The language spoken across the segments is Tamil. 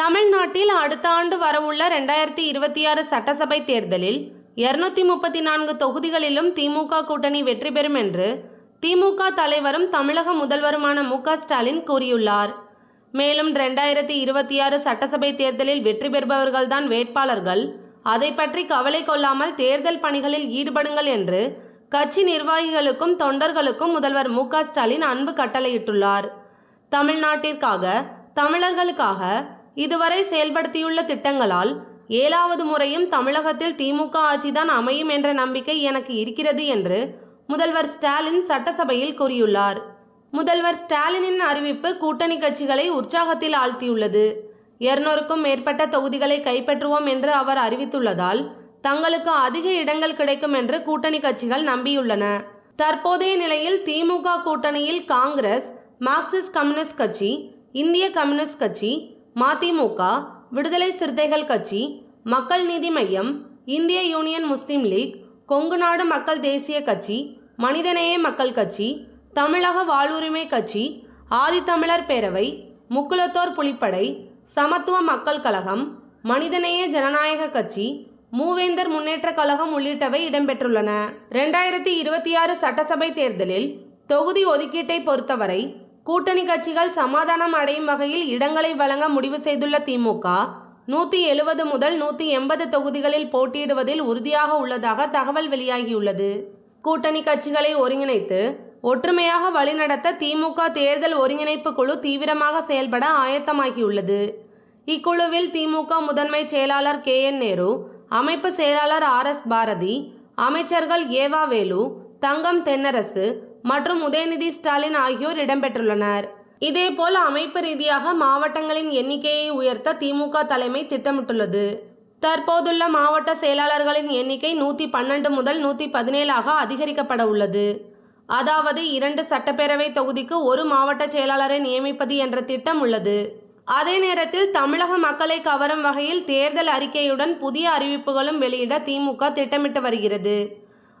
தமிழ்நாட்டில் அடுத்த ஆண்டு வரவுள்ள ரெண்டாயிரத்தி இருபத்தி ஆறு சட்டசபை தேர்தலில் இருநூத்தி முப்பத்தி நான்கு தொகுதிகளிலும் திமுக கூட்டணி வெற்றி பெறும் என்று திமுக தலைவரும் தமிழக முதல்வருமான மு ஸ்டாலின் கூறியுள்ளார். மேலும் ரெண்டாயிரத்தி இருபத்தி ஆறு சட்டசபை தேர்தலில் வெற்றி பெறுபவர்கள்தான் வேட்பாளர்கள். அதை பற்றி கவலை கொள்ளாமல் தேர்தல் பணிகளில் ஈடுபடுங்கள் என்று கட்சி நிர்வாகிகளுக்கும் தொண்டர்களுக்கும் முதல்வர் மு ஸ்டாலின் அன்பு கட்டளையிட்டுள்ளார். தமிழ்நாட்டிற்காக தமிழர்களுக்காக இதுவரை செயல்படுத்தியுள்ள திட்டங்களால் ஏழாவது முறையும் தமிழகத்தில் திமுக ஆட்சிதான் அமையும் என்ற நம்பிக்கை எனக்கு இருக்கிறது என்று முதல்வர் ஸ்டாலின் சட்டசபையில் கூறியுள்ளார். முதல்வர் ஸ்டாலினின் அறிவிப்பு கூட்டணி கட்சிகளை உற்சாகத்தில் ஆழ்த்தியுள்ளது. இருநூறுக்கும் மேற்பட்ட தொகுதிகளை கைப்பற்றுவோம் என்று அவர் அறிவித்துள்ளதால் தங்களுக்கு அதிக இடங்கள் கிடைக்கும் என்று கூட்டணி கட்சிகள் நம்பியுள்ளன. தற்போதைய நிலையில் திமுக கூட்டணியில் காங்கிரஸ் மார்க்சிஸ்ட் கம்யூனிஸ்ட் கட்சி இந்திய கம்யூனிஸ்ட் கட்சி மதிமுக விடுதலை சிறுத்தைகள் கட்சி மக்கள் நீதி மையம் இந்திய யூனியன் முஸ்லீம் லீக் கொங்கு நாடு மக்கள் தேசிய கட்சி மனிதநேய மக்கள் கட்சி தமிழக வாழ்வுரிமை கட்சி ஆதித்தமிழர் பேரவை முக்குலத்தோர் புலிப்படை சமத்துவ மக்கள் கழகம் மனிதநேய ஜனநாயக கட்சி மூவேந்தர் முன்னேற்ற கழகம் உள்ளிட்டவை இடம்பெற்றுள்ளன. ரெண்டாயிரத்தி இருபத்தி ஆறு சட்டசபை தேர்தலில் தொகுதி ஒதுக்கீட்டை பொறுத்தவரை கூட்டணி கட்சிகள் சமாதானம் அடையும் வகையில் இடங்களை வழங்க முடிவு செய்துள்ள திமுக நூற்றி எழுபது முதல் நூற்றி எண்பது தொகுதிகளில் போட்டியிடுவதில் உறுதியாக உள்ளதாக தகவல் வெளியாகியுள்ளது. கூட்டணி கட்சிகளை ஒருங்கிணைத்து ஒற்றுமையாக வழிநடத்த திமுக தேர்தல் ஒருங்கிணைப்பு குழு தீவிரமாக செயல்பட ஆயத்தமாகியுள்ளது. இக்குழுவில் திமுக முதன்மை செயலாளர் கே. என். நேரு அமைப்பு செயலாளர் ஆர். எஸ். பாரதி அமைச்சர்கள் ஏவா வேலு தங்கம் தென்னரசு மற்றும் உதயநிதி ஸ்டாலின் ஆகியோர் இடம்பெற்றுள்ளனர். இதேபோல் அமைப்பு ரீதியாக மாவட்டங்களின் எண்ணிக்கையை உயர்த்த திமுக தலைமை திட்டமிட்டுள்ளது. தற்போதுள்ள மாவட்ட செயலாளர்களின் எண்ணிக்கை நூற்றி பன்னெண்டு முதல் நூற்றி பதினேழாக அதிகரிக்கப்பட உள்ளது. அதாவது இரண்டு சட்டப்பேரவை தொகுதிக்கு ஒரு மாவட்ட செயலாளரை நியமிப்பது என்ற திட்டம் உள்ளது. அதே நேரத்தில் தமிழக மக்களை கவரும் வகையில் தேர்தல் அறிக்கையுடன் புதிய அறிவிப்புகளும் வெளியிட திமுக திட்டமிட்டு வருகிறது.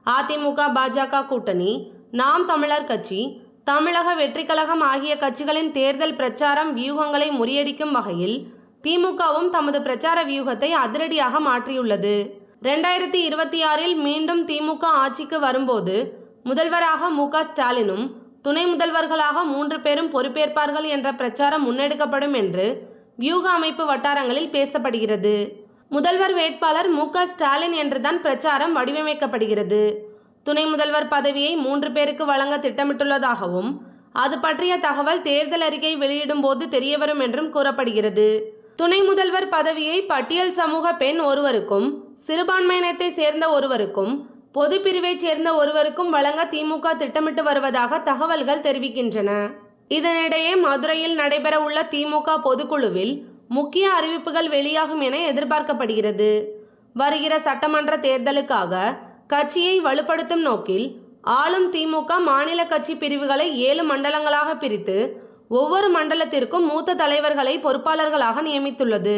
அதிமுக பாஜக கூட்டணி நாம் தமிழர் கட்சி தமிழக வெற்றிக்கழகம் ஆகிய கட்சிகளின் தேர்தல் பிரச்சாரம் வியூகங்களை முறியடிக்கும் வகையில் திமுகவும் தமது பிரச்சார வியூகத்தை அதிரடியாக மாற்றியுள்ளது. ரெண்டாயிரத்தி இருபத்தி ஆறில் மீண்டும் திமுக ஆட்சிக்கு வரும்போது முதல்வராக மு ஸ்டாலினும் துணை முதல்வர்களாக மூன்று பேரும் பொறுப்பேற்பார்கள் என்ற பிரச்சாரம் முன்னெடுக்கப்படும் என்று வியூக அமைப்பு வட்டாரங்களில் பேசப்படுகிறது. முதல்வர் வேட்பாளர் மு ஸ்டாலின் என்றுதான் பிரச்சாரம் வடிவமைக்கப்படுகிறது. துணை முதல்வர் பதவியை மூன்று பேருக்கு வழங்க திட்டமிட்டுள்ளதாகவும் அது பற்றிய தகவல் தேர்தல் அறிக்கை வெளியிடும் போது தெரியவரும் என்றும் கூறப்படுகிறது. துணை முதல்வர் பதவியை பட்டியல் சமூக பெண் ஒருவருக்கும் சிறுபான்மையினத்தை சேர்ந்த ஒருவருக்கும் பொது பிரிவைச் சேர்ந்த ஒருவருக்கும் வழங்க திமுக திட்டமிட்டு வருவதாக தகவல்கள் தெரிவிக்கின்றன. இதனிடையே மதுரையில் நடைபெறவுள்ள திமுக பொதுக்குழுவில் முக்கிய அறிவிப்புகள் வெளியாகும் என எதிர்பார்க்கப்படுகிறது. வருகிற சட்டமன்ற தேர்தலுக்காக கட்சியை வலுப்படுத்தும் நோக்கில் ஆளும் திமுக மாநில கட்சி பிரிவுகளை ஏழு மண்டலங்களாக பிரித்து ஒவ்வொரு மண்டலத்திற்கும் மூத்த தலைவர்களை பொறுப்பாளர்களாக நியமித்துள்ளது.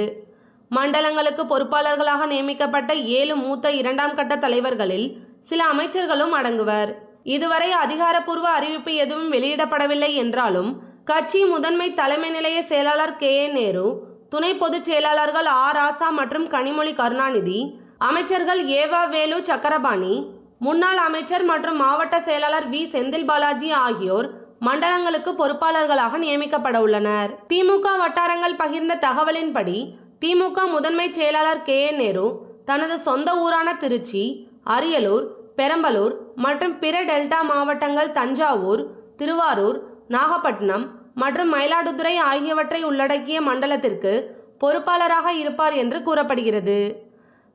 மண்டலங்களுக்கு பொறுப்பாளர்களாக நியமிக்கப்பட்ட ஏழு மூத்த இரண்டாம் கட்ட தலைவர்களில் சில அமைச்சர்களும் அடங்குவர். இதுவரை அதிகாரப்பூர்வ அறிவிப்பு எதுவும் வெளியிடப்படவில்லை என்றாலும் கட்சி முதன்மை தலைமை நிலைய செயலாளர் கே ஏ நேரு துணை பொதுச் செயலாளர்கள் ஆர் ஆசா மற்றும் கனிமொழி கருணாநிதி அமைச்சர்கள் ஏவா வேலு சக்கரபாணி முன்னாள் அமைச்சர் மற்றும் மாவட்ட செயலாளர் வி. செந்தில் பாலாஜி ஆகியோர் மண்டலங்களுக்கு பொறுப்பாளர்களாக நியமிக்கப்பட உள்ளனர். திமுக வட்டாரங்கள் பகிர்ந்த தகவலின்படி திமுக முதன்மை செயலாளர் கே. என். நேரு தனது சொந்த ஊரான திருச்சி அரியலூர் பெரம்பலூர் மற்றும் பிற டெல்டா மாவட்டங்கள் தஞ்சாவூர் திருவாரூர் நாகப்பட்டினம் மற்றும் மயிலாடுதுறை ஆகியவற்றை உள்ளடக்கிய மண்டலத்திற்கு பொறுப்பாளராக இருப்பார் என்று கூறப்படுகிறது.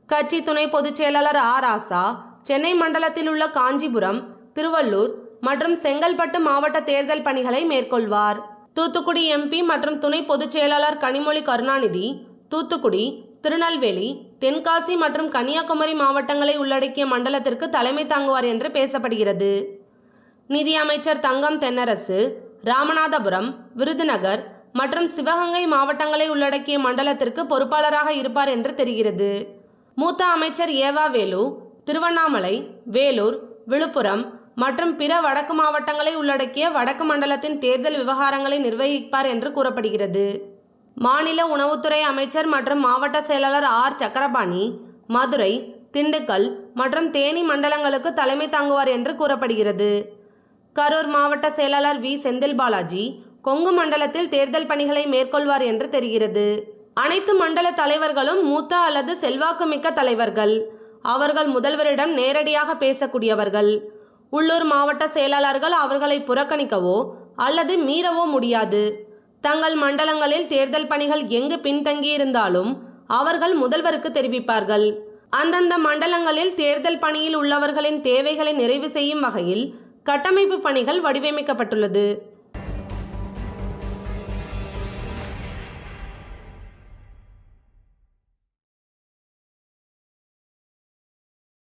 கட்சி துணை பொதுச் செயலாளர் ஆர் ஆசா சென்னை மண்டலத்தில் உள்ள காஞ்சிபுரம் திருவள்ளூர் மற்றும் செங்கல்பட்டு மாவட்ட தேர்தல் பணிகளை மேற்கொள்வார். தூத்துக்குடி எம்பி மற்றும் துணை பொதுச் செயலாளர் கனிமொழி கருணாநிதி தூத்துக்குடி திருநெல்வேலி தென்காசி மற்றும் கன்னியாகுமரி மாவட்டங்களை உள்ளடக்கிய மண்டலத்திற்கு தலைமை தாங்குவார் என்று பேசப்படுகிறது. நிதியமைச்சர் தங்கம் தென்னரசு ராமநாதபுரம் விருதுநகர் மற்றும் சிவகங்கை மாவட்டங்களை உள்ளடக்கிய மண்டலத்திற்கு பொறுப்பாளராக இருப்பார் என்று தெரிகிறது. மூத்த அமைச்சர் ஏவா வேலு திருவண்ணாமலை வேலூர் விழுப்புரம் மற்றும் பிற வடக்கு மாவட்டங்களை உள்ளடக்கிய வடக்கு மண்டலத்தின் தேர்தல் விவகாரங்களை நிர்வகிப்பார் என்று கூறப்படுகிறது. மாநில உணவுத்துறை அமைச்சர் மற்றும் மாவட்ட செயலாளர் ஆர். சக்கரபாணி மதுரை திண்டுக்கல் மற்றும் தேனி மண்டலங்களுக்கு தலைமை தாங்குவார் என்று கூறப்படுகிறது. கரூர் மாவட்ட செயலாளர் வி. செந்தில் பாலாஜி கொங்கு மண்டலத்தில் தேர்தல் பணிகளை மேற்கொள்வார் என்று தெரிகிறது. அனைத்து மண்டல தலைவர்களும் மூத்த அல்லது செல்வாக்குமிக்க தலைவர்கள். அவர்கள் முதல்வரிடம் நேரடியாக பேசக்கூடியவர்கள். உள்ளூர் மாவட்ட செயலாளர்கள் அவர்களை புறக்கணிக்கவோ அல்லது மீறவோ முடியாது. தங்கள் மண்டலங்களில் தேர்தல் பணிகள் எங்கு பின்தங்கியிருந்தாலும் அவர்கள் முதல்வருக்கு தெரிவிப்பார்கள். அந்தந்த மண்டலங்களில் தேர்தல் பணியில் உள்ளவர்களின் தேவைகளை நிறைவு செய்யும் வகையில் கட்டமைப்பு பணிகள் வடிவமைக்கப்பட்டுள்ளது.